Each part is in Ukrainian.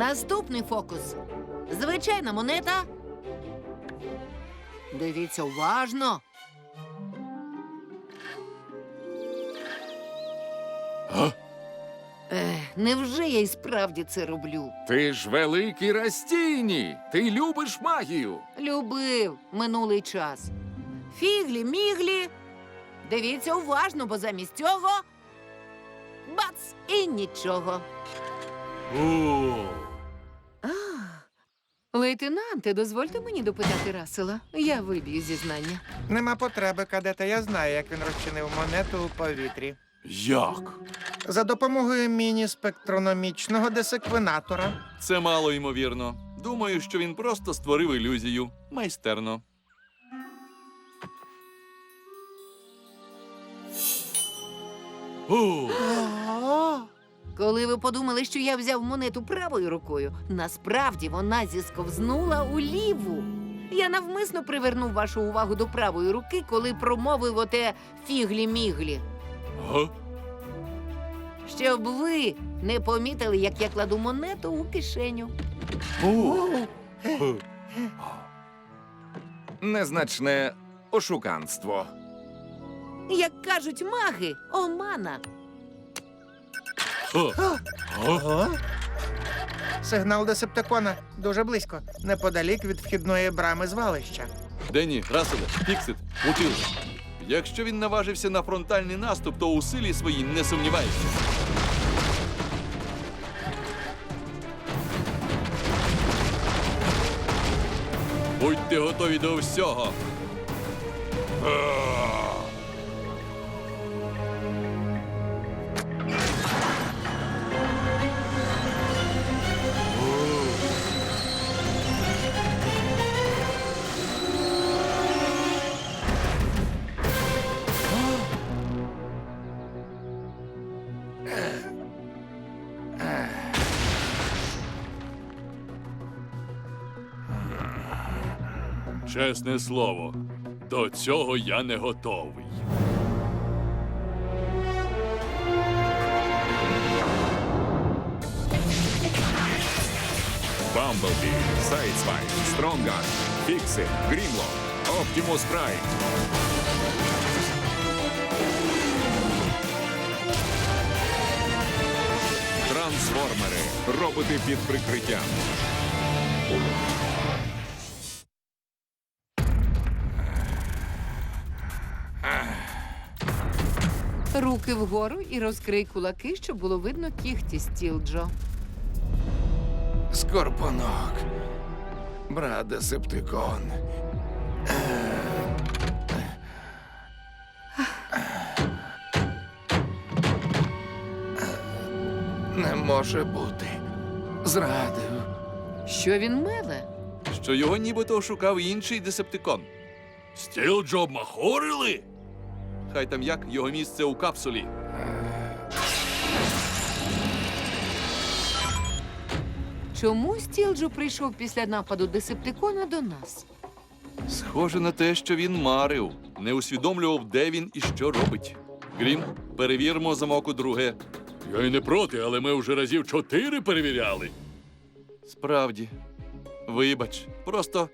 Наступний фокус. Звичайна монета. Дивіться уважно. А? Ех, невже я і справді це роблю? Ти ж великий Растіні! Ти любиш магію! Любив минулий час. Фіглі, міглі. Дивіться уважно, бо замість цього. Бац! І нічого. О! Лейтенанте, дозвольте мені допитати Расела. Я виб'ю зізнання. Нема потреби, кадета. Я знаю, як він розчинив монету у повітрі. Як? За допомогою міні-спектрономічного десеквенатора. Це мало ймовірно. Думаю, що він просто створив ілюзію. Майстерно. О! Коли ви подумали, що я взяв монету правою рукою, насправді вона зісковзнула у ліву. Я навмисно привернув вашу увагу до правої руки, коли промовив оте фіглі-міглі. Га? Щоб ви не помітили, як я кладу монету у кишеню. О! Незначне ошуканство. Як кажуть маги, омана. Ого. Сигнал десептикона дуже близько, неподалік від вхідної брами звалища. Денні, Раселе, Фіксит, Мутил. Якщо він наважився на фронтальний наступ, то у силі своїй не сумнівається. Будьте готові до всього. Чесне слово, до цього я не готовий. Бамблбі, Сайдсвайп, Стронгар, Фіксит, Грімло, Оптімус Прайм. Трансформери. Роботи під прикриттям. Руки вгору і розкрий кулаки, щоб було видно кіхті стілджо. Скорпонок. Брат Десептикон. Не може бути. Зрадив. Що він меле? Що його нібито ошукав інший десептикон. Стілджо обмахорили? Хай там як його місце у капсулі. Чому Стілджо прийшов після нападу десептикона до нас? Схоже на те, що він марив, не усвідомлював, де він і що робить. Грім, перевіримо замок у друге. Я й не проти, але ми вже разів чотири перевіряли. Справді, вибач, просто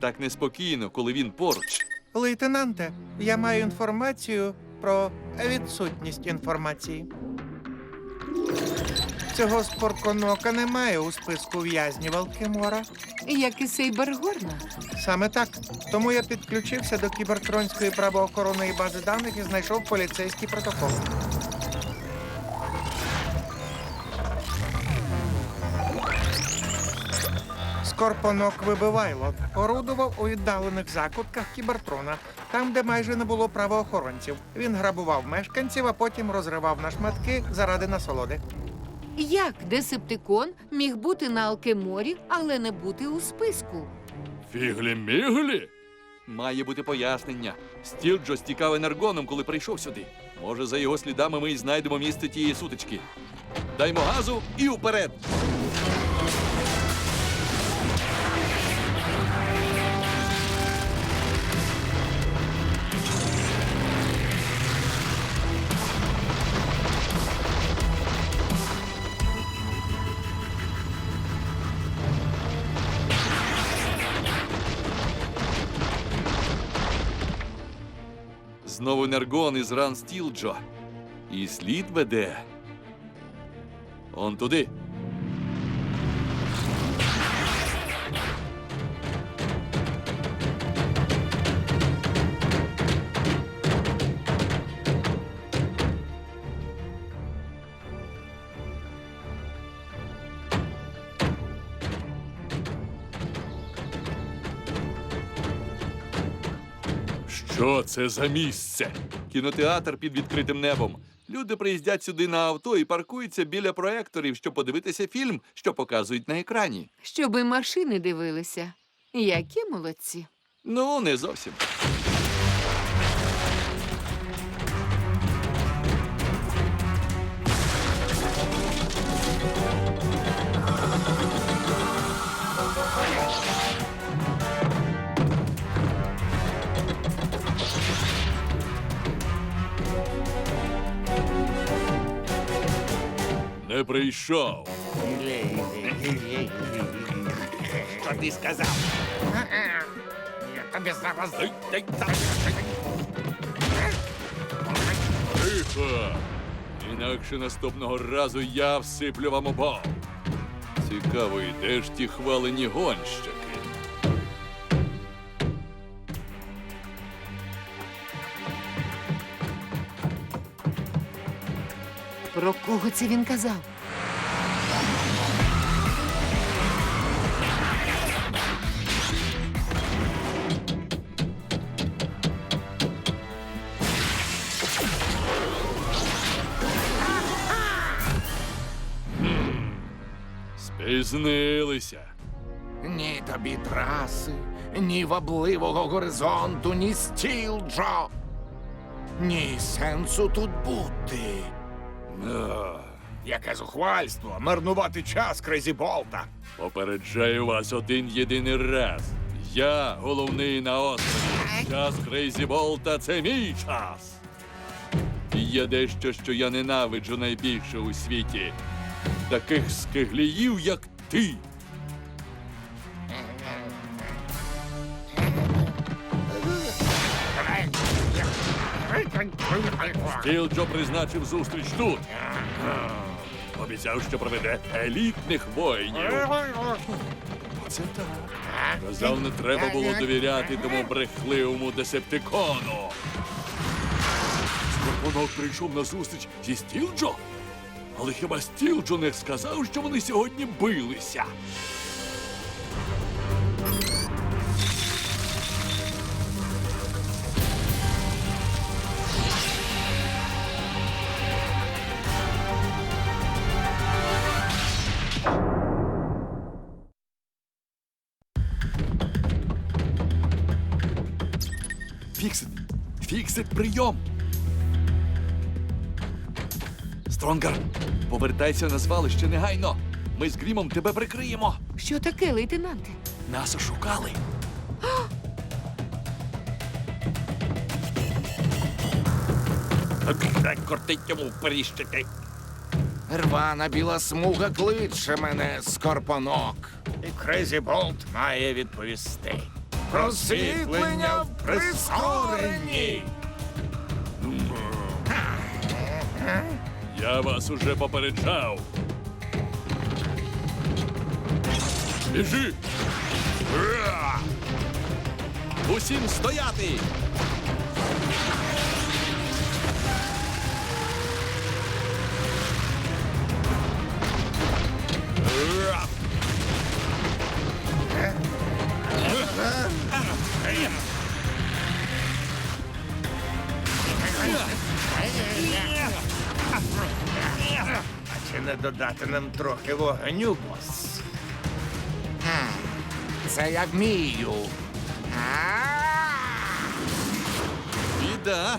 так неспокійно, коли він поруч. Лейтенанте, я маю інформацію про відсутність інформації. Цього спорконока немає у списку в'язнів Алкемора. Як і Сейбергорна. Саме так. Тому я підключився до кібертронської правоохоронної бази даних і знайшов поліцейський протокол. Скорпонок Вибивайло орудував у віддалених закутках кібертрона, там, де майже не було правоохоронців. Він грабував мешканців, а потім розривав на шматки заради насолоди. Як десептикон міг бути на Алкеморі, але не бути у списку? Фіглі-міглі? Має бути пояснення. Стілджо стікав енергоном, коли прийшов сюди. Може, за його слідами ми й знайдемо місце тієї сутички. Даймо газу і вперед! Енергон із ран. І слід веде. Он туди. Що це за місце? Кінотеатр під відкритим небом. Люди приїздять сюди на авто і паркуються біля проекторів, щоб подивитися фільм, що показують на екрані. Щоби машини дивилися. Які молодці. Ну, не зовсім. Не прийшов. Що ти сказав? Я тобі зараз. Тихо. Інакше наступного разу я всиплю вам обох. Цікаво, і де ж ті хвалені гонщики? Про кого це він казав? Спізнилися. Ні тобі траси, ні вабливого горизонту, ні стіл, Джо. Ні сенсу тут бути. Яке зухвальство! Марнувати час Крейзі Болта. Попереджаю вас один єдиний раз. Я головний на острові. Час Крейзі Болта це мій час. І є дещо, що я ненавиджу найбільше у світі. Таких скигліїв, як ти. Тілджо призначив зустріч тут. Обіцяв, що проведе елітних воїнів. Оце так. Казав, не треба було довіряти тому брехливому десептикону. Скорпонок прийшов на зустріч зі Стілджо. Але хіба Стілджо не сказав, що вони сьогодні билися? Фіксит, прийом! Стронгар, повертайся на звалище негайно. Ми з Грімом тебе прикриємо. Що таке, лейтенанте? Нас ошукали. Кортить йому періщити. Рвана біла смуга кличе мене, скорпонок. І Крейзі Болт має відповісти. Просвітлення в прискоренні! Я вас уже попереджав. Біжи! Усім стояти! Не додати нам трохи вогню, бос? Це я вмію. Біда!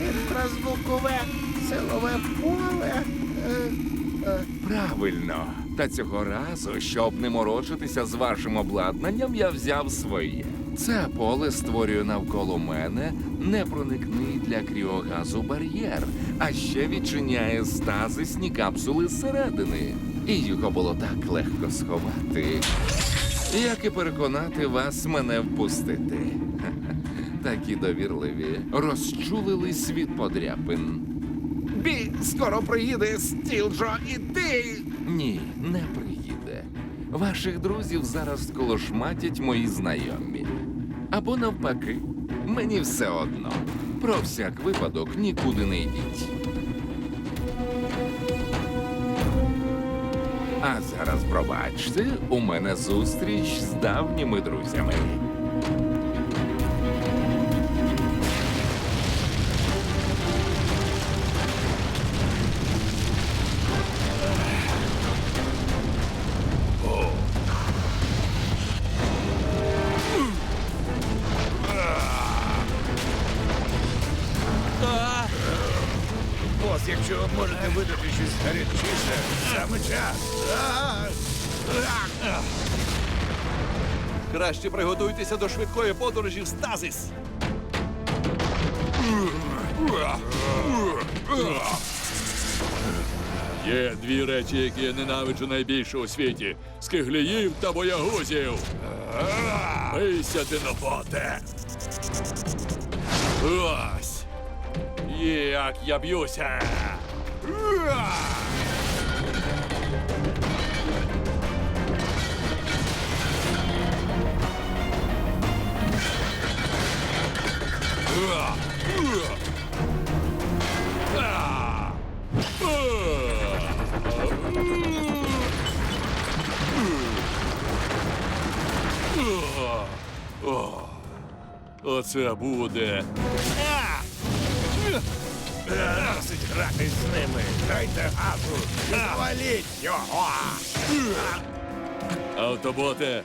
Інфразвукове силове поле. Правильно. Та цього разу, щоб не морочитися з вашим обладнанням, я взяв своє. Це поле створює навколо мене непроникний для кріогазу бар'єр, а ще відчиняє стазисні капсули зсередини. І його було так легко сховати. Як і переконати вас мене впустити. Такі довірливі розчулились від подряпин. Бі, скоро приїде Стілджо і ти. Ні, не приїде. Ваших друзів зараз колошматять мої знайомі. Або навпаки, мені все одно. Про всяк випадок нікуди не йдіть. А зараз пробачте, у мене зустріч з давніми друзями. Краще приготуйтеся до швидкої подорожі в стазис. Є дві речі, які я ненавиджу найбільше у світі: скигліїв та боягузів. Бийся, тинофоте! Ось! Як я б'юся! Оце буде. Досить грати з ними. Дайте газу заваліть його. Автоботе,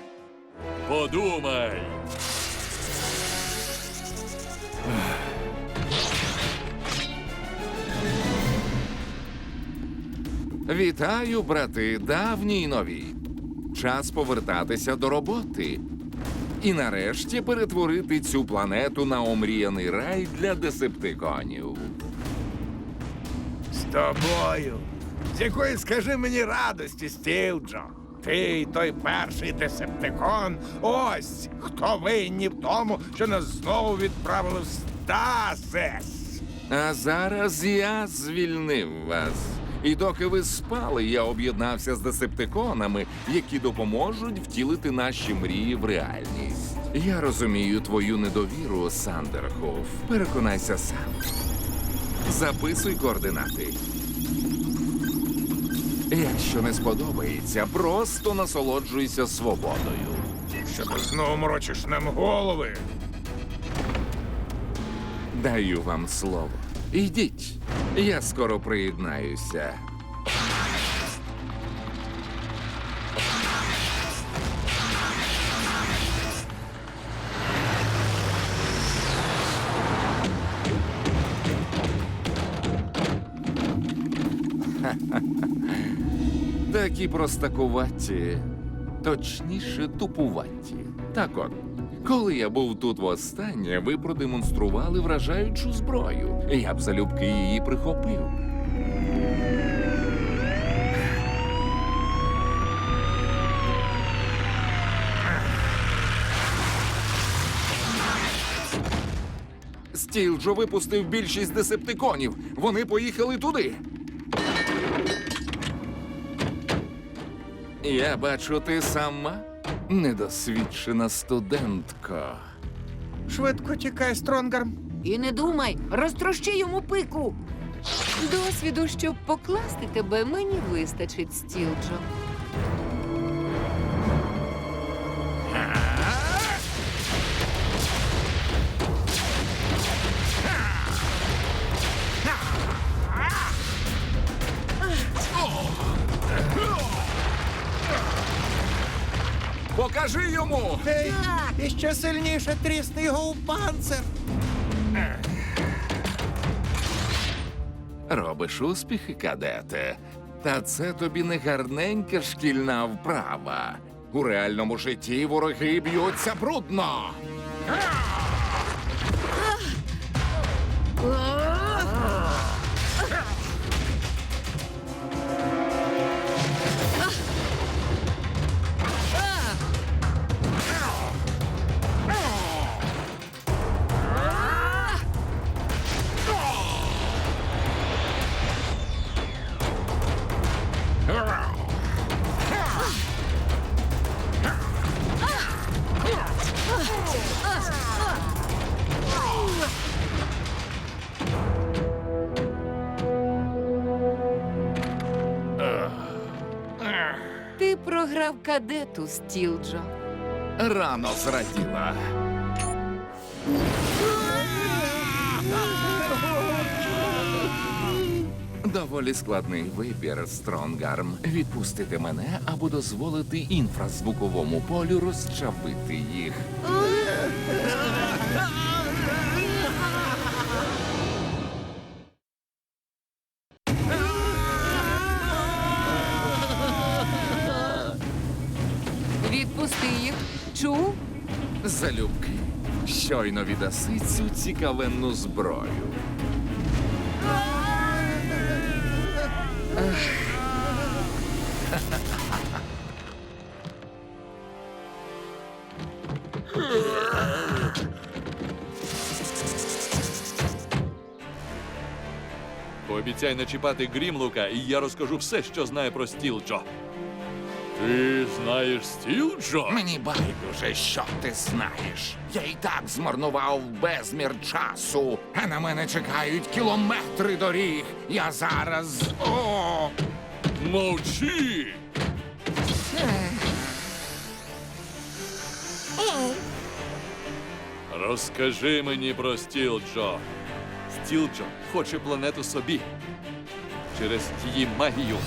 подумай. Вітаю, брати, давні й нові. Час повертатися до роботи. І нарешті перетворити цю планету на омріяний рай для десептиконів. З тобою. З якої скажи мені радості, Стілджо. Ти той перший десептикон. Ось хто винні в тому, що нас знову відправили в стазис. А зараз я звільнив вас. І доки ви спали, я об'єднався з десептиконами, які допоможуть втілити наші мрії в реальність. Я розумію твою недовіру, Сандерхоф. Переконайся сам. Записуй координати. Якщо не сподобається, просто насолоджуйся свободою. Що ти знову морочиш нам голови? Даю вам слово. Йдіть, я скоро приєднаюся. Такі простакуваті, точніше тупуваті. Так от, коли я був тут востаннє, ви продемонстрували вражаючу зброю. Я б залюбки її прихопив. Стілджо випустив більшість десептиконів. Вони поїхали туди. Я бачу, ти сама недосвідчена студентка. Швидко тікай, Стронгарм. І не думай, розтрощи йому пику. Досвіду, щоб покласти тебе, мені вистачить, Стілджо. Йому! І ще сильніше трісни його у панцир. Робиш успіхи, кадете. Та це тобі не гарненька шкільна вправа. У реальному житті вороги б'ються брудно. Ти кадету, Стілджо. Рано зраділа. Доволі складний вибір, Стронгарм. Відпустити мене або дозволити інфразвуковому полю розчавити їх. Відпусти їх. Чув? Залюбки. Щойно віддаси цю цікавенну зброю. Пообіцяй не чіпати Грімлука, і я розкажу все, що знаю про Стілджо. Ти знаєш Стілджо? Мені байдуже, що ти знаєш. Я і так змарнував безмір часу, а на мене чекають кілометри доріг. Я зараз. О! Мовчи! Розкажи мені про Стілджо. Стілджо хоче планету собі через її магію.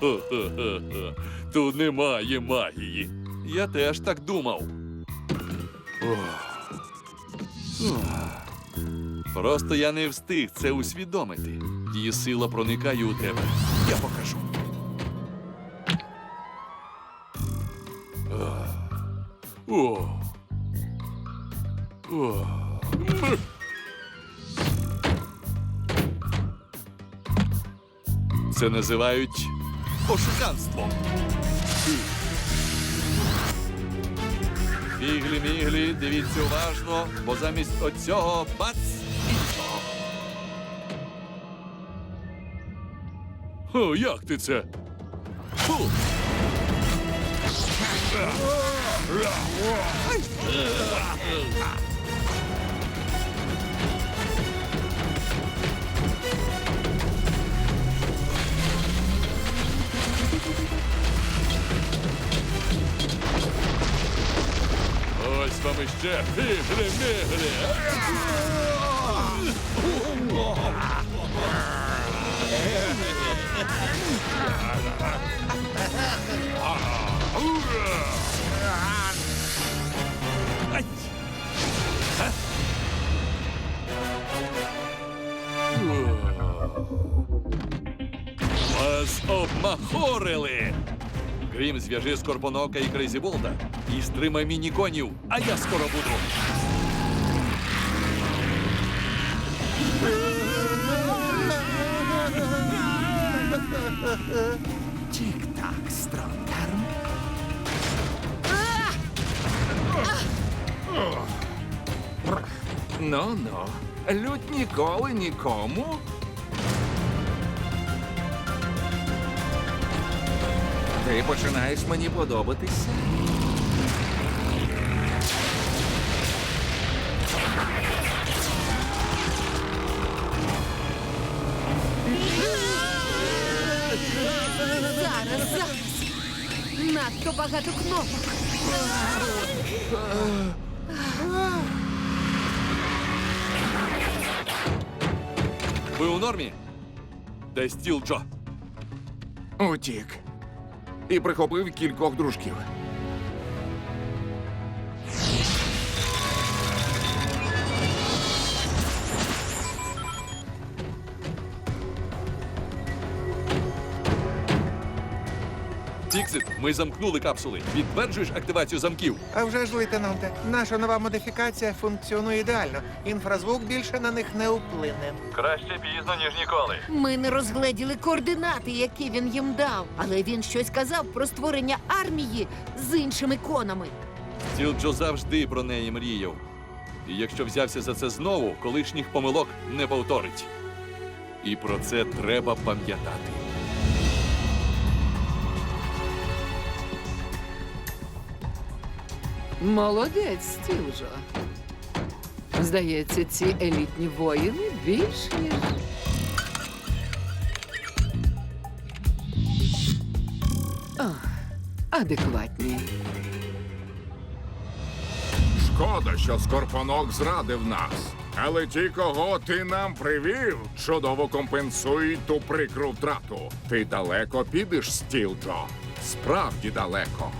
Тут немає магії. Я теж так думав. Просто я не встиг це усвідомити. Її сила проникає у тебе. Я покажу. О. О. Це називають пошуканством. Біглі-міглі, дивіться уважно, бо замість оцього бац іншого. О, як ти це? Фу! Ось вам іще фігли-мігли. Ай! Га? Вас обмахорили! Крім зв'яжи Скорпонока і Крейзіболта і стримай мініконів, а я скоро буду. Тік-так, Стронгарм. Ну-ну, лють ніколи нікому. Ти починаєш мені подобатися. Зараз, зараз. Надто багато кнопок. Ви у нормі? Де стіл Джо? Утік. І прихопив кількох дружків. Фіксит, ми замкнули капсули. Підтверджуєш активацію замків. А вже ж, лейтенанте, наша нова модифікація функціонує ідеально. Інфразвук більше на них не вплине. Краще пізно, ніж ніколи. Ми не розгледіли координати, які він їм дав. Але він щось казав про створення армії з іншими конами. Стіл Джо завжди про неї мріяв. І якщо взявся за це знову, колишніх помилок не повторить. І про це треба пам'ятати. Молодець, Стілжо. Здається, ці елітні воїни більш ніж. Адекватні. Шкода, що Скорпонок зрадив нас. Але ті, кого ти нам привів, чудово компенсують ту прикру втрату. Ти далеко підеш, Стілджо. Справді далеко.